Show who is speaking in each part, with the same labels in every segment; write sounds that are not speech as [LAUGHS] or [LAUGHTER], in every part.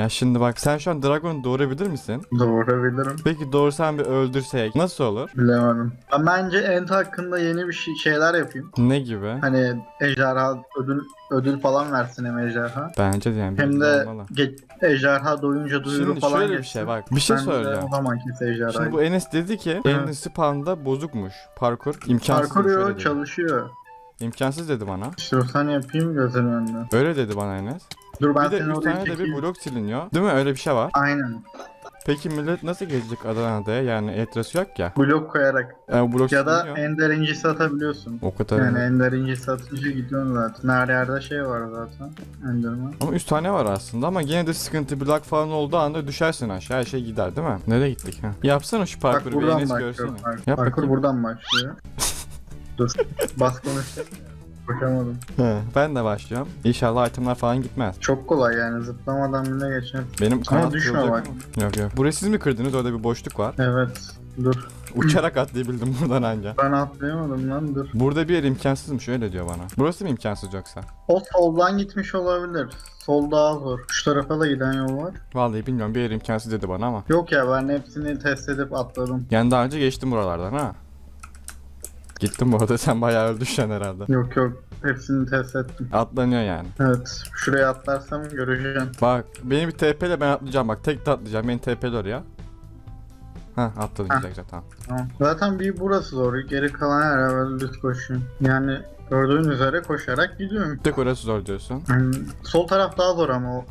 Speaker 1: Ya şimdi bak sen şu an Dragon'u doğurabilir misin?
Speaker 2: Doğurabilirim.
Speaker 1: Peki doğursan bir öldürsek nasıl olur?
Speaker 2: Bilemedim. Ben bence Ent hakkında yeni bir şey, şeyler yapayım.
Speaker 1: Ne gibi?
Speaker 2: Hani ejderha ödül ödül falan versin hem ejderha.
Speaker 1: Bence de yani.
Speaker 2: Hem de
Speaker 1: olmalı.
Speaker 2: ge- ejderha doyunca duyuru
Speaker 1: Şimdi
Speaker 2: falan
Speaker 1: şöyle bir
Speaker 2: geçsin.
Speaker 1: şey bak. Bir şey
Speaker 2: Ben de
Speaker 1: söyleyeceğim.
Speaker 2: O zaman kimse ejderha.
Speaker 1: Şimdi bu Enes dedi ki
Speaker 2: Evet.
Speaker 1: Enes'in spawn'da bozukmuş. Parkur imkansız.
Speaker 2: Parkur yok çalışıyor.
Speaker 1: İmkansız dedi bana.
Speaker 2: İstiyorsan yapayım gözünün önünde.
Speaker 1: Öyle dedi bana Enes.
Speaker 2: Dur ben
Speaker 1: bir de
Speaker 2: seni
Speaker 1: 3
Speaker 2: oraya
Speaker 1: tane de bir
Speaker 2: çekeyim.
Speaker 1: blok siliniyor. Değil mi? Öyle bir şey var.
Speaker 2: Aynen.
Speaker 1: Peki millet nasıl gelecek Adana'da? Yani etrası yok ya.
Speaker 2: Blok koyarak.
Speaker 1: Yani blok
Speaker 2: Ya da
Speaker 1: siliniyor.
Speaker 2: ender incisi atabiliyorsun.
Speaker 1: O kadar.
Speaker 2: Yani ender incisi atınca gidiyorsun zaten. Her yerde şey var zaten. Enderman.
Speaker 1: Ama 3 tane var aslında ama yine de sıkıntı blok falan olduğu anda düşersin aşağı her şey gider değil mi? Nereye gittik ha? Yapsana şu
Speaker 2: Bak
Speaker 1: parkuru bir
Speaker 2: buradan
Speaker 1: Enes
Speaker 2: başlıyor.
Speaker 1: görsene.
Speaker 2: Park-
Speaker 1: Yap
Speaker 2: parkur
Speaker 1: bakayım.
Speaker 2: buradan başlıyor. [LAUGHS] Dur. Bas. Koşamadım.
Speaker 1: He, ben de başlıyorum. İnşallah itemler falan gitmez.
Speaker 2: Çok kolay yani zıplamadan bile geçer.
Speaker 1: Benim kanat
Speaker 2: düşme bak.
Speaker 1: ama. Yok yok. Burayı siz mi kırdınız? Orada bir boşluk var.
Speaker 2: Evet. Dur.
Speaker 1: Uçarak atlayabildim buradan anca.
Speaker 2: Ben atlayamadım lan dur.
Speaker 1: Burada bir yer imkansızmış öyle diyor bana. Burası mı imkansız yoksa?
Speaker 2: O soldan gitmiş olabilir. Sol daha zor. Şu tarafa da giden yol var.
Speaker 1: Vallahi bilmiyorum bir yer imkansız dedi bana ama.
Speaker 2: Yok ya ben hepsini test edip atladım.
Speaker 1: Yani daha önce geçtim buralardan ha. Gittim bu arada sen bayağı öldüşen herhalde.
Speaker 2: Yok yok. Hepsini test ettim.
Speaker 1: Atlanıyor yani.
Speaker 2: Evet. Şuraya atlarsam göreceğim.
Speaker 1: Bak beni bir TP ile ben atlayacağım bak tek de atlayacağım beni TP'li oraya. Ha atladım
Speaker 2: Heh.
Speaker 1: güzel güzel tamam.
Speaker 2: Tamam. Zaten bir burası zor. Geri kalan her yer düz koşuyor. Yani gördüğün üzere koşarak gidiyorum.
Speaker 1: Tek orası zor diyorsun.
Speaker 2: Hmm, sol taraf daha zor ama o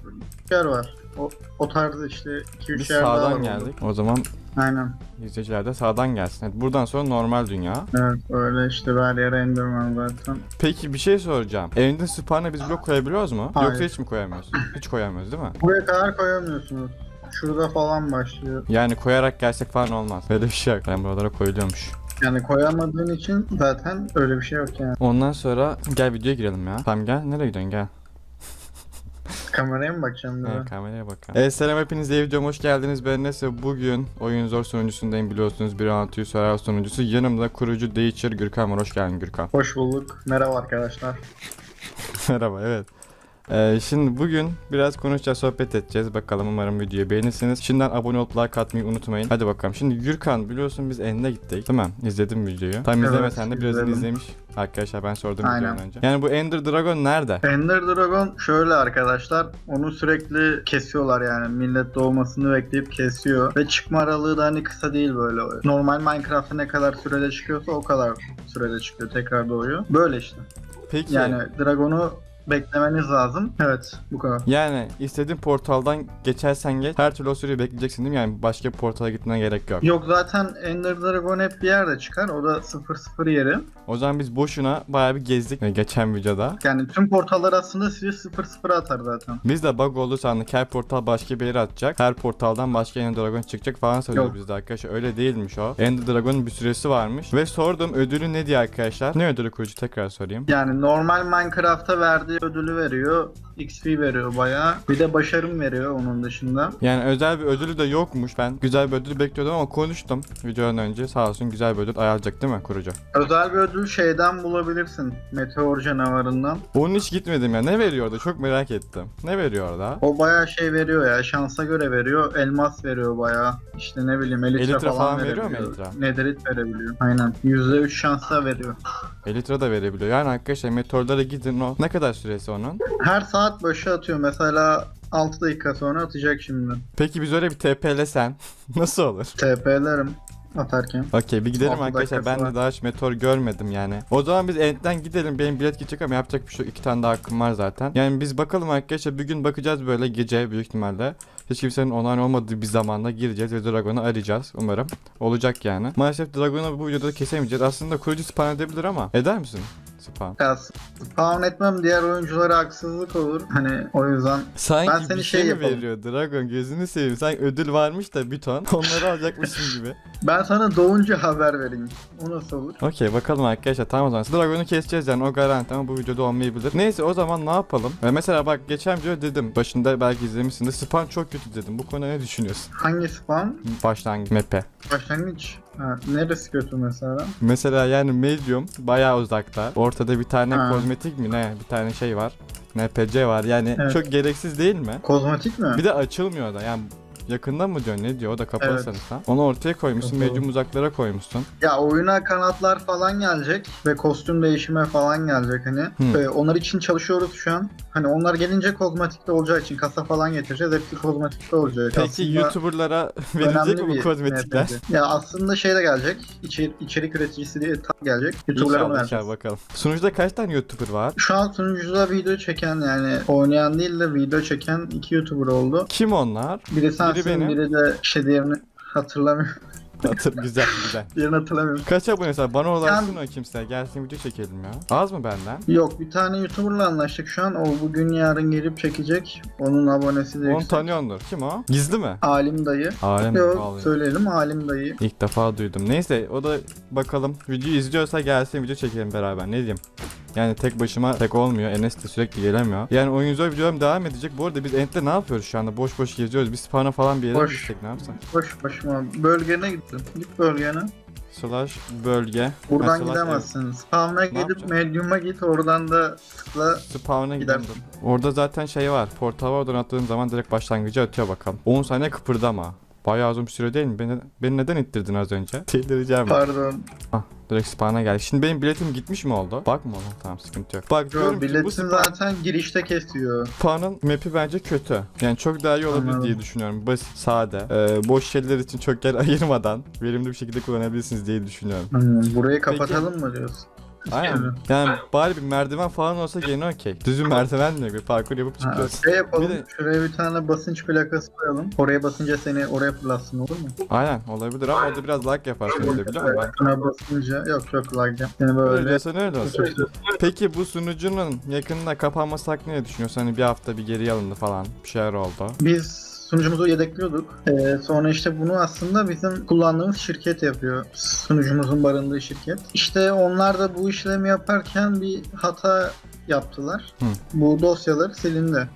Speaker 2: yer var. O, o tarz işte 2-3
Speaker 1: Biz
Speaker 2: yer daha var.
Speaker 1: sağdan
Speaker 2: orada.
Speaker 1: geldik. O zaman
Speaker 2: Aynen.
Speaker 1: izleyiciler de sağdan gelsin. Evet, buradan sonra normal dünya.
Speaker 2: Evet öyle işte her yere Enderman zaten.
Speaker 1: Peki bir şey soracağım. Evinde spawn'a biz blok koyabiliyoruz mu?
Speaker 2: Hayır.
Speaker 1: Yoksa hiç mi koyamıyoruz? Hiç koyamıyoruz değil mi?
Speaker 2: Buraya kadar koyamıyorsunuz. Şurada falan başlıyor.
Speaker 1: Yani koyarak gelsek falan olmaz. Öyle bir şey yok. Ben buralara koyuluyormuş.
Speaker 2: Yani koyamadığın için zaten öyle bir şey yok yani.
Speaker 1: Ondan sonra gel videoya girelim ya. Tamam gel. Nereye gidiyorsun gel.
Speaker 2: Kameraya mı bakacağım bir de?
Speaker 1: Evet, kameraya bakalım. Evet selam hepiniz yeni videoma hoş geldiniz. Ben Enes ve bugün oyun zor sunucusundayım biliyorsunuz. Bir antiyü Survival sunucusu. Yanımda kurucu Değişir Gürkan var. Hoş geldin Gürkan.
Speaker 2: Hoş bulduk. Merhaba arkadaşlar. [LAUGHS]
Speaker 1: Merhaba evet. Ee, şimdi bugün biraz konuşacağız, sohbet edeceğiz. Bakalım umarım videoyu beğenirsiniz. Şimdiden abone olup like atmayı unutmayın. Hadi bakalım. Şimdi Gürkan biliyorsun biz En'de gittik. Mi? İzledim videoyu. Tam
Speaker 2: Evet,
Speaker 1: izlemesen de
Speaker 2: izledim.
Speaker 1: izlemiş. Arkadaşlar ben sordum
Speaker 2: Aynen.
Speaker 1: önce. Yani bu Ender Dragon nerede?
Speaker 2: Ender Dragon şöyle arkadaşlar. Onu sürekli kesiyorlar yani. Millet doğmasını bekleyip kesiyor. Ve çıkma aralığı da hani kısa değil böyle. Normal Minecraft'ta ne kadar sürede çıkıyorsa o kadar sürede çıkıyor. Tekrar doğuyor. Böyle işte.
Speaker 1: Peki.
Speaker 2: Yani Dragon'u beklemeniz lazım. Evet bu kadar.
Speaker 1: Yani istediğin portaldan geçersen geç her türlü o süreyi bekleyeceksin değil mi? Yani başka bir portala gitmene gerek yok.
Speaker 2: Yok zaten Ender Dragon hep bir yerde çıkar. O da 0-0 yeri.
Speaker 1: O zaman biz boşuna bayağı bir gezdik e, geçen videoda.
Speaker 2: Yani tüm portallar aslında sizi 0-0 atar zaten.
Speaker 1: Biz de bug oldu sandık her portal başka bir yere atacak. Her portaldan başka Ender Dragon çıkacak falan söylüyoruz
Speaker 2: Yok.
Speaker 1: biz de arkadaşlar. Öyle değilmiş o. Ender Dragon'un bir süresi varmış. Ve sordum ödülü ne diye arkadaşlar. Ne ödülü kurucu tekrar sorayım.
Speaker 2: Yani normal Minecraft'ta verdiği ödülü veriyor. XP veriyor bayağı. Bir de başarım veriyor onun dışında.
Speaker 1: Yani özel bir ödülü de yokmuş. Ben güzel bir ödül bekliyordum ama konuştum videodan önce. Sağ olsun güzel bir ödül ayarlayacak değil mi kurucu?
Speaker 2: Özel bir ödül şeyden bulabilirsin. Meteor canavarından.
Speaker 1: Onun hiç gitmedim ya. Ne veriyor orada? Çok merak ettim. Ne veriyor orada?
Speaker 2: O bayağı şey veriyor ya. Şansa göre veriyor. Elmas veriyor bayağı. İşte ne bileyim elitre,
Speaker 1: Elytra
Speaker 2: falan,
Speaker 1: falan veriyor mu elytra?
Speaker 2: Nederit verebiliyor. Aynen. %3 şansa veriyor.
Speaker 1: Elytra da verebiliyor. Yani arkadaşlar meteorlara gidin o. Ne kadar süresi onun?
Speaker 2: Her saat başı atıyor. Mesela 6 dakika sonra atacak şimdi.
Speaker 1: Peki biz öyle bir TP'lesen [LAUGHS] nasıl olur?
Speaker 2: TP'lerim atarken.
Speaker 1: Okey bir gidelim
Speaker 2: Altı
Speaker 1: arkadaşlar. Ben de
Speaker 2: var.
Speaker 1: daha hiç meteor görmedim yani. O zaman biz End'den gidelim. Benim bilet gidecek ama yapacak bir şey yok. İki tane daha hakkım var zaten. Yani biz bakalım arkadaşlar. Bir gün bakacağız böyle gece büyük ihtimalle. Hiç kimsenin online olmadığı bir zamanda gireceğiz ve Dragon'u arayacağız umarım. Olacak yani. Maalesef Dragon'u bu videoda kesemeyeceğiz. Aslında kurucu spawn edebilir ama. Eder misin? Spawn.
Speaker 2: Ya spawn etmem diğer oyunculara haksızlık olur. Hani o yüzden
Speaker 1: Sanki
Speaker 2: Ben seni
Speaker 1: bir şey,
Speaker 2: şey
Speaker 1: mi
Speaker 2: yapalım.
Speaker 1: veriyor Dragon gözünü seveyim. Sanki ödül varmış da bir ton. [LAUGHS] Onları alacakmışım gibi.
Speaker 2: ben sana doğunca haber vereyim. O nasıl olur?
Speaker 1: Okey bakalım arkadaşlar tamam o zaman. Dragon'u keseceğiz yani o garanti ama bu videoda olmayabilir. Neyse o zaman ne yapalım? Ve mesela bak geçen video dedim. Başında belki izlemişsindir. Spawn çok kötü dedim. Bu konuda ne düşünüyorsun?
Speaker 2: Hangi spawn?
Speaker 1: Başlangıç map'e.
Speaker 2: Başlangıç. Ha, neresi kötü mesela?
Speaker 1: Mesela yani medium bayağı uzakta. Ortada bir tane
Speaker 2: Ha.
Speaker 1: kozmetik mi ne? Bir tane şey var. NPC var. Yani
Speaker 2: Evet.
Speaker 1: çok gereksiz değil mi?
Speaker 2: Kozmetik mi?
Speaker 1: Bir de açılmıyor da yani yakında mı diyor ne diyor o da kapalı
Speaker 2: Evet.
Speaker 1: sanırsam. Onu ortaya koymuşsun medium uzaklara koymuşsun.
Speaker 2: Ya oyuna kanatlar falan gelecek ve kostüm değişimi falan gelecek hani. Ee, onlar için çalışıyoruz şu an. Hani onlar gelince kozmetikte olacağı için kasa falan getireceğiz. Hepsi kozmetikte olacak.
Speaker 1: Peki
Speaker 2: Aslında
Speaker 1: YouTuber'lara [LAUGHS] verilecek mi bu kozmetikler?
Speaker 2: NPC. Ya aslında şey de gelecek. İçerik, içerik üreticisi diye tab gelecek. YouTuber'lara
Speaker 1: İnşallah,
Speaker 2: vereceğiz.
Speaker 1: bakalım. Sunucuda kaç tane YouTuber var?
Speaker 2: Şu an sunucuda video çeken yani oynayan değil de video çeken iki YouTuber oldu.
Speaker 1: Kim onlar?
Speaker 2: Biri
Speaker 1: benim.
Speaker 2: biri de şey diğerini hatırlamıyorum. [LAUGHS]
Speaker 1: Hatır güzel güzel. [LAUGHS]
Speaker 2: Diğerini hatırlamıyorum.
Speaker 1: Kaç abonesi var? Bana ulaşsın o kimse. Gelsin video çekelim ya. Az mı benden?
Speaker 2: Yok bir tane YouTuber'la anlaştık şu an. O bugün yarın gelip çekecek. Onun abonesi de
Speaker 1: Onu
Speaker 2: yüksek.
Speaker 1: tanıyordur. Kim o? Gizli mi?
Speaker 2: Alim dayı.
Speaker 1: Alem
Speaker 2: Yok
Speaker 1: vallahi.
Speaker 2: söyleyelim Alim dayı.
Speaker 1: İlk defa duydum. Neyse o da bakalım videoyu izliyorsa gelsin video çekelim beraber. Ne diyeyim? Yani tek başıma tek olmuyor. Enes de sürekli gelemiyor. Yani oyun zor videom devam edecek. Bu arada biz Ent'te ne yapıyoruz şu anda? Boş boş geziyoruz. Bir spawn'a falan bir yere
Speaker 2: Boş.
Speaker 1: gitsek ne yapsak?
Speaker 2: Boş başıma. Bölgene gittim. Git bölgene.
Speaker 1: Slash bölge.
Speaker 2: Buradan
Speaker 1: Ha, slash
Speaker 2: gidemezsin. Spawn'a gidip? Medium'a git. Oradan da tıkla.
Speaker 1: Spawn'a gidelim. Orada zaten şey var. Portal. Oradan attığın zaman direkt başlangıcı atıyor bakalım. 10 saniye kıpırdama. Bayağı uzun bir süre değil mi? Beni, beni neden ittirdin az önce? [LAUGHS] Delireceğim.
Speaker 2: Pardon.
Speaker 1: Ah, direkt spawn'a geldi. Şimdi benim biletim gitmiş mi oldu? Bakma ona. Tamam sıkıntı yok. Bak diyorum
Speaker 2: Yo,
Speaker 1: ki bu
Speaker 2: zaten girişte kesiyor.
Speaker 1: Spawn'ın map'i bence kötü. Yani çok daha iyi olabilir
Speaker 2: Anladım.
Speaker 1: diye düşünüyorum. Basit, sade. Ee, boş şeyler için çok yer [LAUGHS] ayırmadan verimli bir şekilde kullanabilirsiniz diye düşünüyorum.
Speaker 2: Hmm, burayı kapatalım mı diyorsun?
Speaker 1: Aynen. Yani bari bir merdiven falan olsa gene okey. Düz bir merdiven mi? Bir parkur yapıp
Speaker 2: Ha,
Speaker 1: çıkıyorsun.
Speaker 2: şey yapalım.
Speaker 1: Bir de-
Speaker 2: Şuraya bir tane basınç plakası koyalım. Oraya basınca seni oraya fırlatsın olur mu?
Speaker 1: Aynen olabilir ama o da biraz lag yapar sözde biliyor musun? Ben
Speaker 2: Şuna basınca yok yok lag yap. Seni böyle
Speaker 1: Öyle olsa öyle olsun. Peki bu sunucunun yakında kapanması hakkında ne düşünüyorsun? Hani bir hafta bir geri alındı falan. Bir şeyler oldu.
Speaker 2: Biz sunucumuzu yedekliyorduk. Ee, sonra işte bunu aslında bizim kullandığımız şirket yapıyor. Sunucumuzun barındığı şirket. İşte onlar da bu işlemi yaparken bir hata yaptılar.
Speaker 1: Hı.
Speaker 2: Bu dosyalar silindi.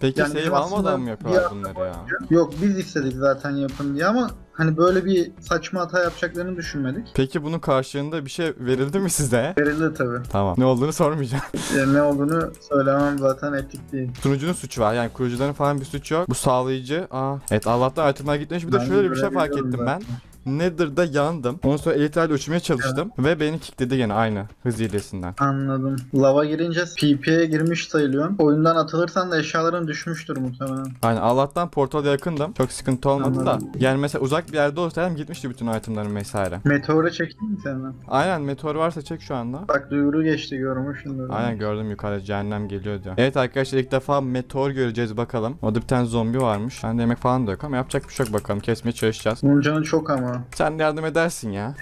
Speaker 1: Peki
Speaker 2: Yani
Speaker 1: save almadan mı yapıyorlar bunları ya?
Speaker 2: Yok biz istedik zaten yapın diye ama hani böyle bir saçma hata yapacaklarını düşünmedik.
Speaker 1: Peki bunun karşılığında bir şey verildi mi size?
Speaker 2: Verildi tabii.
Speaker 1: Tamam. Ne olduğunu sormayacağım. [LAUGHS]
Speaker 2: Yani ne olduğunu söylemem zaten etik değil.
Speaker 1: Sunucunun suçu var. Yani kurucuların falan bir suçu yok. Bu sağlayıcı. Aa. Evet Allah'tan itemler gitmiş. Bir de
Speaker 2: Ben
Speaker 1: şöyle bir şey fark ettim ben.
Speaker 2: zaten.
Speaker 1: Nether'da yandım. Ondan sonra elitrayla uçmaya çalıştım. Ve beni kickledi gene aynı hız hilesinden.
Speaker 2: Anladım. Lava girince PP'ye girmiş sayılıyorsun. Oyundan atılırsan da eşyaların düşmüştür muhtemelen.
Speaker 1: Aynen Allah'tan portala yakındım. Çok sıkıntı olmadı da.
Speaker 2: Anladım.
Speaker 1: Yani mesela uzak bir yerde olsaydım gitmişti bütün itemlerim vesaire.
Speaker 2: Meteora çekeyim mi senden?
Speaker 1: Aynen meteor varsa çek şu anda.
Speaker 2: Bak duyuru geçti görmüşsündür.
Speaker 1: Aynen gördüm yukarıda cehennem geliyor diyor. Evet arkadaşlar ilk defa meteor göreceğiz bakalım. Orada bir tane zombi varmış. Bende yemek falan da yok ama yapacak bir şey yok bakalım. Kesmeye çalışacağız.
Speaker 2: Bunun canı çok ama.
Speaker 1: Sen de yardım edersin ya.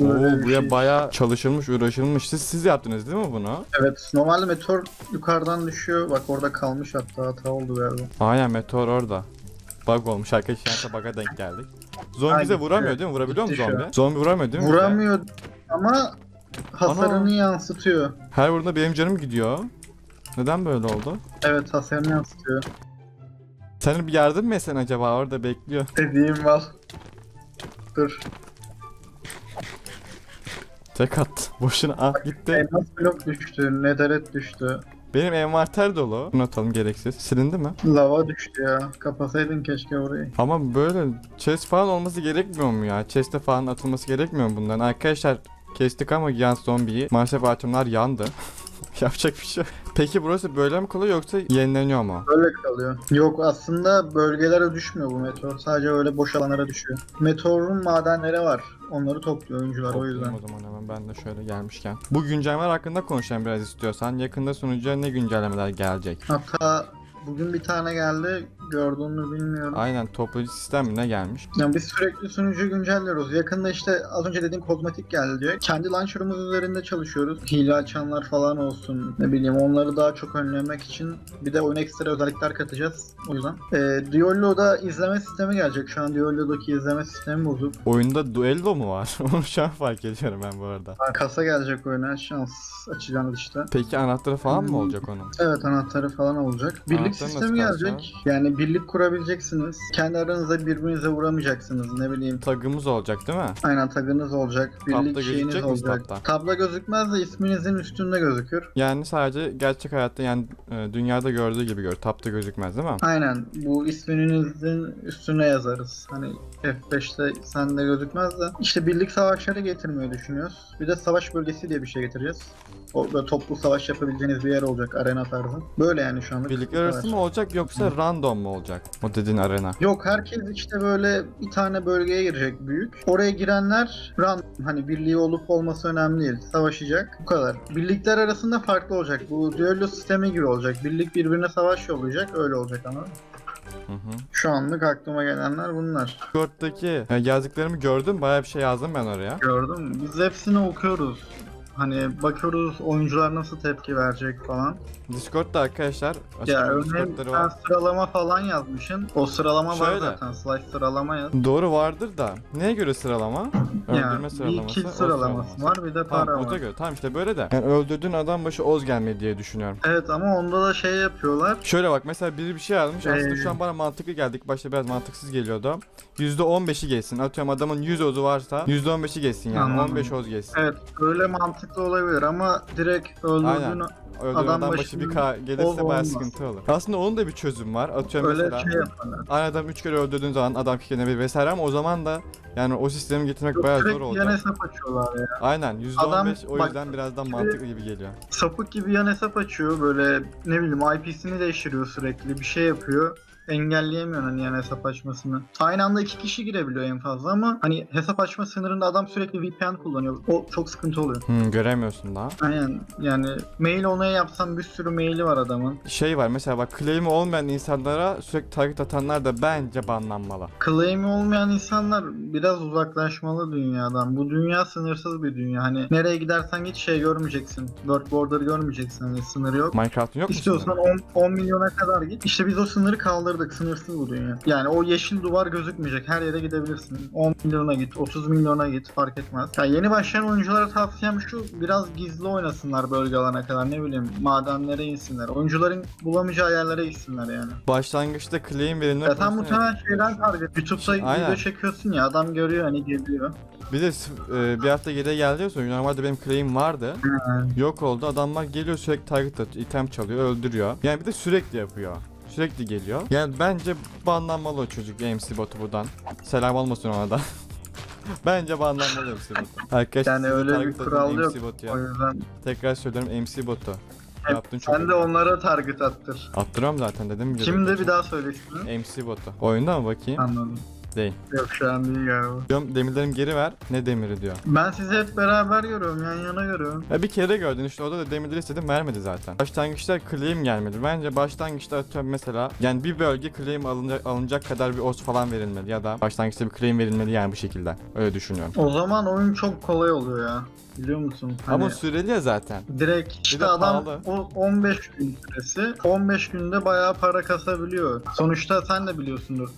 Speaker 1: Oo
Speaker 2: Böyle bir
Speaker 1: buraya
Speaker 2: şey.
Speaker 1: bayağı çalışılmış, uğraşılmış. Siz siz yaptınız değil mi bunu?
Speaker 2: Evet normalde meteor yukarıdan düşüyor. Bak orada kalmış hatta hata oldu galiba.
Speaker 1: Aynen meteor orada. Bug olmuş arkadaşlar. Şansa bug'a denk geldik. Zombi bize vuramıyor değil mi? Vurabiliyor mu
Speaker 2: Gitti şu
Speaker 1: zombi?
Speaker 2: an.
Speaker 1: Zombi vuramıyor değil mi? bize?
Speaker 2: Vuramıyor ama hasarını
Speaker 1: Ana.
Speaker 2: yansıtıyor.
Speaker 1: Her vurduğunda benim canım gidiyor. Neden böyle oldu?
Speaker 2: Evet hasarını yansıtıyor.
Speaker 1: Sen bir yardım mı etsen acaba orada bekliyor.
Speaker 2: Dediğim var. Dur.
Speaker 1: Tek at. Boşuna ah gitti.
Speaker 2: Elmas blok düştü. Netherite düştü.
Speaker 1: Benim envanter dolu. Bunu atalım gereksiz. Silindi mi?
Speaker 2: Lava düştü ya. Kapasaydın keşke orayı.
Speaker 1: Ama böyle chest falan olması gerekmiyor mu ya? Chest'e falan atılması gerekmiyor mu bundan? Arkadaşlar kestik ama yan zombiyi. Maalesef itemler yandı. [LAUGHS] Yapacak bir şey yok. Peki burası böyle mi kalıyor yoksa yenileniyor mu?
Speaker 2: Böyle kalıyor. Yok aslında bölgelere düşmüyor bu meteor. Sadece öyle boş alanlara düşüyor. Meteorun madenleri var. Onları topluyor oyuncular o yüzden.
Speaker 1: Toplayayım O zaman hemen ben de şöyle gelmişken. Bu güncellemeler hakkında konuşalım biraz istiyorsan. Yakında sunucuya ne güncellemeler gelecek?
Speaker 2: Hatta bugün bir tane geldi. Gördüğünü bilmiyorum.
Speaker 1: Aynen toplayıcı sistem ne gelmiş?
Speaker 2: Yani biz sürekli sunucu güncelliyoruz. Yakında işte az önce dediğim kozmetik geldi diyor. Kendi launcher'ımız üzerinde çalışıyoruz. Hile açanlar falan olsun. Ne bileyim onları daha çok önlemek için bir de oyuna ekstra özellikler katacağız. O yüzden. Ee, Diollo'da izleme sistemi gelecek. Şu an Diollo'daki izleme sistemi bozuk.
Speaker 1: Oyunda duello mu var? [LAUGHS] Onu şu an fark ediyorum ben bu arada.
Speaker 2: Kasa gelecek oyuna. Şans açacağınız işte.
Speaker 1: Peki anahtarı falan mı olacak onun?
Speaker 2: Evet anahtarı falan olacak. Birlik
Speaker 1: Anahtarı
Speaker 2: sistemi
Speaker 1: nasıl
Speaker 2: gelecek. Yani Birlik kurabileceksiniz. Kendi aranızda birbirinize vuramayacaksınız. Ne bileyim
Speaker 1: Tagımız olacak değil mi?
Speaker 2: Aynen tagınız olacak. Birlik
Speaker 1: Tabda
Speaker 2: şeyiniz
Speaker 1: gözükecek mi
Speaker 2: olacak.
Speaker 1: tabda?
Speaker 2: Tabla gözükmez de isminizin üstünde gözükür.
Speaker 1: Yani sadece gerçek hayatta yani e, dünyada gördüğü gibi gör. Tapta gözükmez değil mi?
Speaker 2: Aynen. Bu isminizin üstüne yazarız. Hani F5'te sende gözükmez de. İşte birlik savaşları getirmeyi düşünüyoruz. Bir de savaş bölgesi diye bir şey getireceğiz. O böyle toplu savaş yapabileceğiniz bir yer olacak arena tarzı. Böyle yani şu anlık.
Speaker 1: Birlikler arası mı olacak yoksa random mu olacak? O dediğin arena.
Speaker 2: Yok herkes işte böyle bir tane bölgeye girecek büyük. Oraya girenler random hani birliği olup olması önemli değil. Savaşacak. Bu kadar. Birlikler arasında farklı olacak. Bu düello sistemi gibi olacak. Birlik birbirine savaş yollayacak. Öyle olacak ama.
Speaker 1: Hı hı.
Speaker 2: Şu anlık aklıma gelenler bunlar.
Speaker 1: Discord'daki yazdıklarımı gördüm. Bayağı bir şey yazdım ben oraya.
Speaker 2: Gördüm. Biz hepsini okuyoruz. Hani bakıyoruz oyuncular nasıl tepki verecek falan.
Speaker 1: Discord'da arkadaşlar
Speaker 2: Ya örneğin
Speaker 1: Discord'ları
Speaker 2: sen
Speaker 1: var.
Speaker 2: sıralama falan yazmışsın. O sıralama var
Speaker 1: Şöyle.
Speaker 2: zaten. Slash sıralama yaz.
Speaker 1: Doğru vardır da. Neye göre sıralama? Öldürme
Speaker 2: bir
Speaker 1: sıralaması.
Speaker 2: kill
Speaker 1: oz
Speaker 2: sıralaması var bir de para
Speaker 1: Tamam
Speaker 2: var.
Speaker 1: oza göre. Tamam işte böyle de. Yani öldürdüğün adam başı oz gelmedi diye düşünüyorum.
Speaker 2: Evet ama onda da şey yapıyorlar.
Speaker 1: Şöyle bak mesela biri bir şey yazmış. Aslında
Speaker 2: Ee.
Speaker 1: şu an bana mantıklı geldik. Başta biraz mantıksız geliyordu. %15'i geçsin. Atıyorum adamın 100 ozu varsa %15'i geçsin yani.
Speaker 2: Anladım.
Speaker 1: 15 oz geçsin.
Speaker 2: Evet öyle mantıklı olabilir ama direkt öldürdüğün
Speaker 1: Aynen. Adam,
Speaker 2: Adam
Speaker 1: başı
Speaker 2: başı
Speaker 1: bir K gelirse
Speaker 2: olmaz.
Speaker 1: sıkıntı olur. Aslında onun da bir çözüm var. Atıyorum
Speaker 2: öyle
Speaker 1: mesela.
Speaker 2: şey yaparlar.
Speaker 1: Aynı adam 3 kere öldürdüğün zaman adam kendine bir vesaire ama o zaman da yani o sistemi getirmek bayağı zor
Speaker 2: Sürekli yan
Speaker 1: olacak.
Speaker 2: hesap açıyorlar ya.
Speaker 1: Aynen %15
Speaker 2: Adam-
Speaker 1: o
Speaker 2: bak,
Speaker 1: yüzden birazdan
Speaker 2: şimdi-
Speaker 1: mantıklı gibi geliyor.
Speaker 2: Sapık gibi yan hesap açıyor böyle ne bileyim IP'sini değiştiriyor sürekli bir şey yapıyor. Engelleyemiyorsun hani yan hesap açmasını. Aynı anda iki kişi girebiliyor en fazla ama hani hesap açma sınırında adam sürekli VPN kullanıyor. O çok sıkıntı oluyor.
Speaker 1: Hmm, göremiyorsun daha.
Speaker 2: Aynen yani mail onaya yapsam bir sürü maili var adamın.
Speaker 1: Şey var mesela bak claim'i olmayan insanlara sürekli target atanlar da bence banlanmalı.
Speaker 2: Claim'i olmayan insanlar biraz uzaklaşmalı dünyadan. Bu dünya sınırsız bir dünya. Hani nereye gidersen git şey görmeyeceksin. World border görmeyeceksin. Hani sınır yok.
Speaker 1: Minecraft'ın yok mu?
Speaker 2: İstiyorsan 10, 10 milyona kadar git. İşte biz o sınırı kaldırdık. Sınırsız bu dünya. Yani o yeşil duvar gözükmeyecek. Her yere gidebilirsin. 10 milyona git, 30 milyona git fark etmez. Ya yeni başlayan oyunculara tavsiyem şu biraz gizli oynasınlar bölge alana kadar. Ne bileyim madenlere insinler. Oyuncuların bulamayacağı yerlere gitsinler yani.
Speaker 1: Başlangıçta claim verilme
Speaker 2: Ya sen muhtemelen şeyden target. YouTube'da
Speaker 1: Aynen.
Speaker 2: video çekiyorsun ya adam görüyor hani geliyor.
Speaker 1: Bir de e, bir hafta geriye geldiyorsun. Normalde benim claim vardı. Yok oldu. Adamlar geliyor sürekli target atıyor. item çalıyor, öldürüyor. Yani bir de sürekli yapıyor. Sürekli geliyor. Yani bence banlanmalı o çocuk MC botu buradan. Selam olmasın ona da. [LAUGHS] bence banlanmalı MC botu. Arkadaşlar
Speaker 2: Yani öyle bir kural yok.
Speaker 1: MC botu ya.
Speaker 2: O yüzden
Speaker 1: Tekrar söylüyorum MC botu. Yaptın çok
Speaker 2: sen de onlara target attır.
Speaker 1: Attırıyorum zaten dedim.
Speaker 2: Kimde bir daha söyle.
Speaker 1: MC botu. Oyunda mı bakayım?
Speaker 2: Anladım.
Speaker 1: Değil.
Speaker 2: Yok şu an değil galiba.
Speaker 1: Diyorum demirlerimi geri ver. Ne demiri diyor.
Speaker 2: Ben sizi hep beraber görüyorum, yan yana görüyorum.
Speaker 1: Ya bir kere gördün işte orada da demirleri istedim vermedi zaten. Başlangıçta claim gelmedi. Bence başlangıçta atıyorum mesela yani bir bölge claim alınacak, alınacak kadar bir oz falan verilmeli ya da başlangıçta bir claim verilmeli yani bu şekilde. Öyle düşünüyorum.
Speaker 2: O zaman oyun çok kolay oluyor ya. Biliyor musun? Hani
Speaker 1: Ama süreli ya zaten.
Speaker 2: direkt
Speaker 1: de
Speaker 2: işte adam
Speaker 1: pahalı.
Speaker 2: o 15 gün süresi 15 günde bayağı para kasabiliyor. Sonuçta sen de biliyorsundur.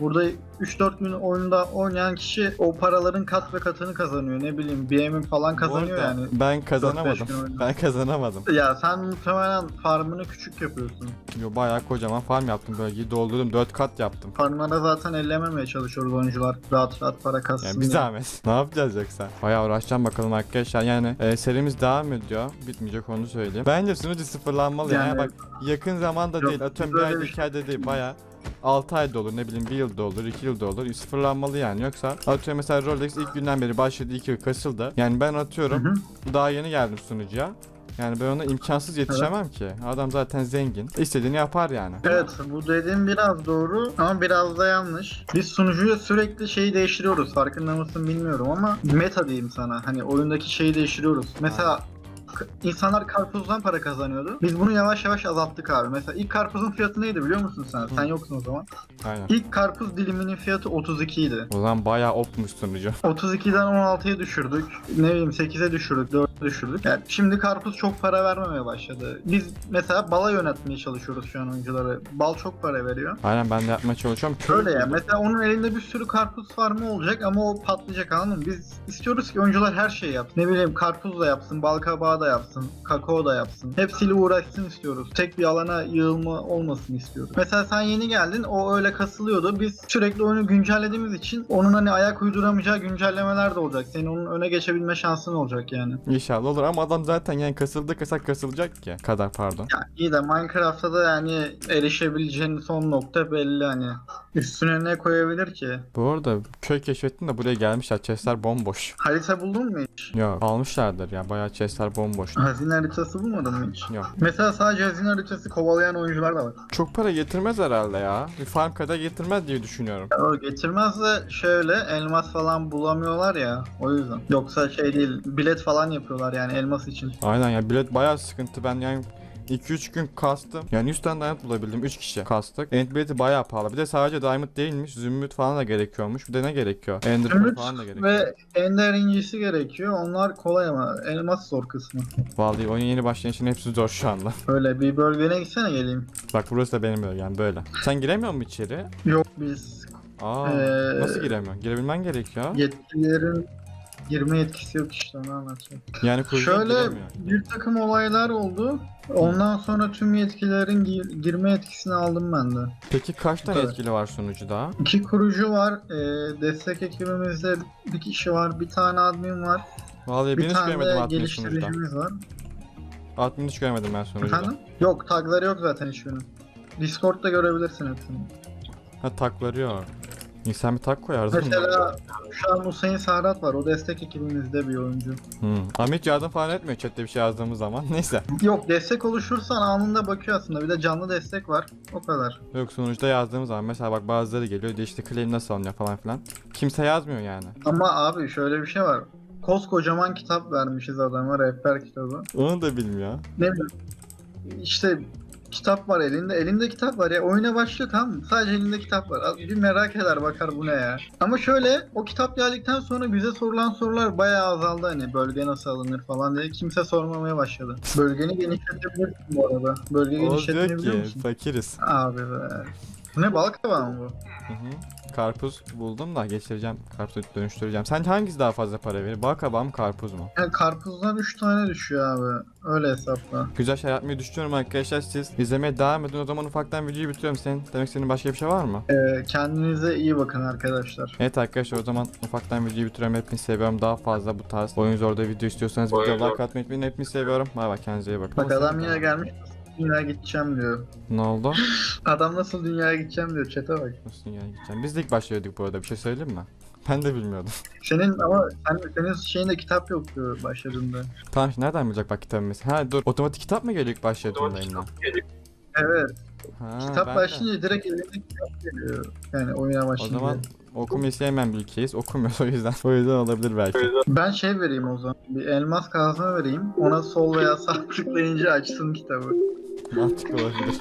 Speaker 2: Burada 3-4 gün oyunda oynayan kişi o paraların kat ve katını kazanıyor. Ne bileyim BM'in falan kazanıyor
Speaker 1: arada
Speaker 2: yani.
Speaker 1: Ben kazanamadım. Ben kazanamadım.
Speaker 2: Ya sen muhtemelen farmını küçük yapıyorsun.
Speaker 1: Yo bayağı kocaman farm yaptım bölgeyi doldurdum 4 kat yaptım.
Speaker 2: Farmlara zaten ellememeye çalışıyoruz oyuncular. Rahat rahat para kassın.
Speaker 1: Yani bir
Speaker 2: diye.
Speaker 1: zahmet. [LAUGHS] ne yapacağız yoksa? Bayağı uğraşacağım bakalım arkadaşlar. Yani e, serimiz devam ediyor. Bitmeyecek onu söyleyeyim. Bence sunucu sıfırlanmalı yani.
Speaker 2: Yani-
Speaker 1: Bak yakın zamanda
Speaker 2: Yok,
Speaker 1: değil. Atıyorum bir
Speaker 2: bir
Speaker 1: iki ayda değil. Bayağı 6 ayda olur ne bileyim bir yılda olur 2 yılda olur sıfırlanmalı yani yoksa atıyorum mesela Rolex ilk günden beri başladı 2 yıl kasıldı yani ben atıyorum
Speaker 2: Hı hı.
Speaker 1: daha yeni geldim sunucuya yani ben ona imkansız yetişemem ki adam zaten zengin istediğini yapar yani
Speaker 2: Evet bu dediğim biraz doğru ama biraz da yanlış. Biz sunucuya sürekli şeyi değiştiriyoruz. Farkında mısın bilmiyorum ama meta diyeyim sana. Hani oyundaki şeyi değiştiriyoruz. Mesela insanlar karpuzdan para kazanıyordu. Biz bunu yavaş yavaş azalttık abi. Mesela ilk karpuzun fiyatı neydi biliyor musun sen? Sen yoksun o zaman.
Speaker 1: aynen
Speaker 2: İlk karpuz diliminin fiyatı 32 idi.
Speaker 1: o zaman bayağı opmuş sunucu [LAUGHS]
Speaker 2: 32'den 16'ya düşürdük. Ne bileyim 8'e düşürdük, 4'e düşürdük. Yani şimdi karpuz çok para vermemeye başladı. Biz mesela bala yönetmeye çalışıyoruz şu an oyuncuları. Bal çok para veriyor.
Speaker 1: aynen ben de yapmaya çalışıyorum Köy
Speaker 2: Öyle ya. Mesela onun elinde bir sürü karpuz farmı olacak ama o patlayacak anladın mı? Biz istiyoruz ki oyuncular her şeyi yapsın. Ne bileyim karpuz da yapsın, bal kabağı da yapsın, kakao da yapsın. Hepsiyle uğraşsın istiyoruz. Tek bir alana yığılma olmasın istiyoruz. Mesela sen yeni geldin, o öyle kasılıyordu. Biz sürekli oyunu güncellediğimiz için onun hani ayak uyduramayacağı güncellemeler de olacak. Senin onun öne geçebilme şansın olacak yani.
Speaker 1: İnşallah olur ama adam zaten yani kasıldı kasak kasılacak ki. Kadar pardon.
Speaker 2: Ya iyi de Minecraft'ta da yani erişebileceğin son nokta belli hani. Üstüne ne koyabilir ki?
Speaker 1: Bu arada köy keşfettim de buraya gelmişler. Chestler bomboş.
Speaker 2: Harita buldun mu hiç?
Speaker 1: Yok almışlardır ya. Bayağı chestler bomboş.
Speaker 2: Hazine haritası bulmadın mı hiç?
Speaker 1: Yok.
Speaker 2: Mesela sadece hazine haritası kovalayan oyuncular da var.
Speaker 1: Çok para getirmez herhalde ya. Bir farm kadar getirmez diye düşünüyorum.
Speaker 2: Ya O getirmez de şöyle elmas falan bulamıyorlar ya o yüzden. Yoksa şey değil bilet falan yapıyorlar yani elmas için.
Speaker 1: Aynen ya bilet bayağı sıkıntı. Ben yani 2-3 gün kastım. Yani 100 tane diamond bulabildim. 3 kişi kastık. End bileti bayağı pahalı. Bir de sadece diamond değilmiş. Zümrüt falan da gerekiyormuş. Bir de ne gerekiyor? Ender
Speaker 2: Zümrüt
Speaker 1: falan da gerekiyor.
Speaker 2: ve ender incisi gerekiyor. Onlar kolay ama elmas zor kısmı.
Speaker 1: Vallahi oyun yeni başlayan için hepsi zor şu anda. [LAUGHS]
Speaker 2: Öyle bir bölgene gitsene geleyim.
Speaker 1: Bak burası da benim bölgem böyle. Sen giremiyor musun içeri?
Speaker 2: Yok biz
Speaker 1: Aa,
Speaker 2: Ee,
Speaker 1: nasıl giremiyorsun? Girebilmen gerekiyor.
Speaker 2: yetkililerin girme yetkisi yok işte onu anlatacağım.
Speaker 1: Yani
Speaker 2: Şöyle bir takım olaylar oldu. Ondan sonra tüm yetkilerin gir- girme yetkisini aldım ben de.
Speaker 1: Peki kaç tane
Speaker 2: Evet.
Speaker 1: etkili var sunucuda?
Speaker 2: İki kurucu var. e, destek ekibimizde bir kişi var. Bir tane admin var.
Speaker 1: Vallahi ben
Speaker 2: Bir
Speaker 1: hiç
Speaker 2: tane
Speaker 1: görmedim
Speaker 2: de
Speaker 1: admin sunucuda.
Speaker 2: geliştiricimiz var.
Speaker 1: Admin hiç görmedim ben sunucuda.
Speaker 2: Efendim? Yok tagları yok zaten hiçbirinin. Discord'da görebilirsin hepsini.
Speaker 1: Ha takları yok. İnsan bir tak koyardı.
Speaker 2: Mesela şu an Hüseyin Serhat var. O destek ekibimizde bir oyuncu.
Speaker 1: Hmm. Hiç yardım falan etmiyor chatte bir şey yazdığımız zaman. [LAUGHS] Neyse.
Speaker 2: Yok destek oluşursan anında bakıyor aslında. Bir de canlı destek var. O kadar.
Speaker 1: Yok sonuçta yazdığımız zaman mesela bak bazıları geliyor de işte claim nasıl alınıyor falan filan. Kimse yazmıyor yani.
Speaker 2: Ama abi şöyle bir şey var. Koskocaman kitap vermişiz adama rehber kitabı.
Speaker 1: Onu da bilmiyor.
Speaker 2: Ne bileyim. İşte kitap var elinde. Elinde kitap var ya. Oyuna başlıyor tamam mı? Sadece elinde kitap var. Bir merak eder bakar bu ne ya. Ama şöyle o kitap geldikten sonra bize sorulan sorular bayağı azaldı hani bölge nasıl alınır falan diye. Kimse sormamaya başladı. Bölgeni genişletebilirsin bu arada. Bölge
Speaker 1: ki
Speaker 2: musun?
Speaker 1: fakiriz.
Speaker 2: Abi be. Bu ne balık tabağı mı bu?
Speaker 1: Hı hı. Karpuz buldum da geçireceğim. Karpuzu dönüştüreceğim. Sence hangisi daha fazla para verir? Bal kabağı mı karpuz mu?
Speaker 2: Yani karpuzdan 3 tane düşüyor abi. Öyle hesapla.
Speaker 1: Güzel şey yapmayı düşünüyorum arkadaşlar. Siz izlemeye devam edin. O zaman ufaktan videoyu bitiriyorum. Senin demek istediğin başka bir şey var mı?
Speaker 2: Ee, kendinize iyi bakın arkadaşlar.
Speaker 1: Evet arkadaşlar o zaman ufaktan videoyu bitiriyorum. Hepinizi seviyorum. Daha fazla bu tarz oyun zorda video istiyorsanız
Speaker 3: Oyun
Speaker 1: video
Speaker 3: zor.
Speaker 1: like atmayı unutmayın. Hepinizi seviyorum. Bay bay kendinize iyi bakın.
Speaker 2: Bak adam yine gelmiş. Dünyaya gideceğim diyor.
Speaker 1: Ne oldu?
Speaker 2: Adam nasıl dünyaya gideceğim diyor. Çete bak.
Speaker 1: Nasıl yani gideceğim? Biz de ilk başlıyorduk bu arada. Bir şey söyleyeyim mi? [LAUGHS] Ben de bilmiyordum.
Speaker 2: Senin ama sen, senin şeyinde kitap yoktu başladığında.
Speaker 1: tamam şimdi nereden bilecek bak kitabı mesela? Ha dur otomatik kitap mı geliyor ilk başladığında
Speaker 3: Otomatik
Speaker 1: eline?
Speaker 3: kitap geliyor.
Speaker 2: Evet.
Speaker 1: Ha,
Speaker 2: kitap
Speaker 1: ben de.
Speaker 2: başlayınca direkt elinde kitap geliyor. Yani oyuna
Speaker 1: O
Speaker 2: başlayınca.
Speaker 1: zaman okumayı sevmeyen bir ülkeyiz. Okumuyoruz o yüzden. [LAUGHS] O yüzden olabilir belki.
Speaker 2: Ben şey vereyim o zaman. Bir elmas kazma vereyim. Ona sol veya sağ [LAUGHS] tıklayınca açsın kitabı.
Speaker 1: Mantıklı olabilir.